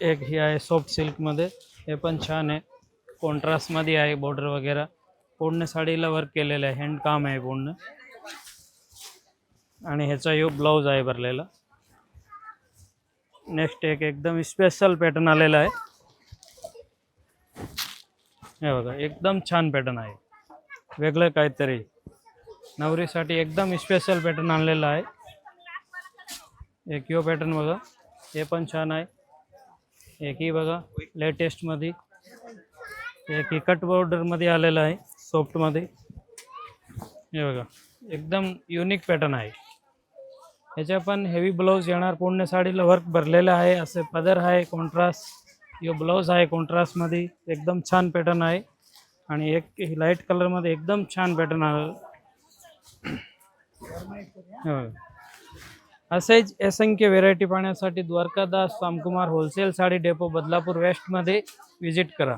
एक ही आहे सॉफ्ट सिल्कमध्ये हे पण छान आहे. कॉन्ट्रास्टमध्ये आहे बॉर्डर वगैरे. पूर्ण साडीला वर्क केलेलं आहे. हँडकाम आहे पूर्ण. आणि ह्याचा यो ब्लाऊज आहे भरलेला. नेक्स्ट एक एकदम स्पेशल पॅटर्न आलेला आहे. हे बघा एकदम छान पॅटर्न आहे. वेगळं काहीतरी. नवरीसाठी एकदम स्पेशल पॅटर्न आणलेला आहे. एक यो पॅटर्न बघा. हे पण छान आहे. एक ही बघा लेटेस्टमध्ये एक ही कट बॉर्डरमध्ये आलेलं आहे सॉफ्टमध्ये हे बघा एकदम युनिक पॅटर्न आहे. ह्याच्या पण हेवी ब्लाऊज येणार. पूर्ण साडीला वर्क भरलेलं आहे असे पदर आहे कॉन्ट्रास्ट यो ब्लाऊज आहे कॉन्ट्रास्टमध्ये एकदम छान पॅटर्न आहे. आणि एक लाइट कलरमध्ये एकदम छान पॅटर्न आहे. बघा. असेच असंख्य व्हेरायटी पाहण्यासाठी द्वारकादास रामकुमार होलसेल साडी डेपो बदलापूर वेस्टमध्ये व्हिजिट करा.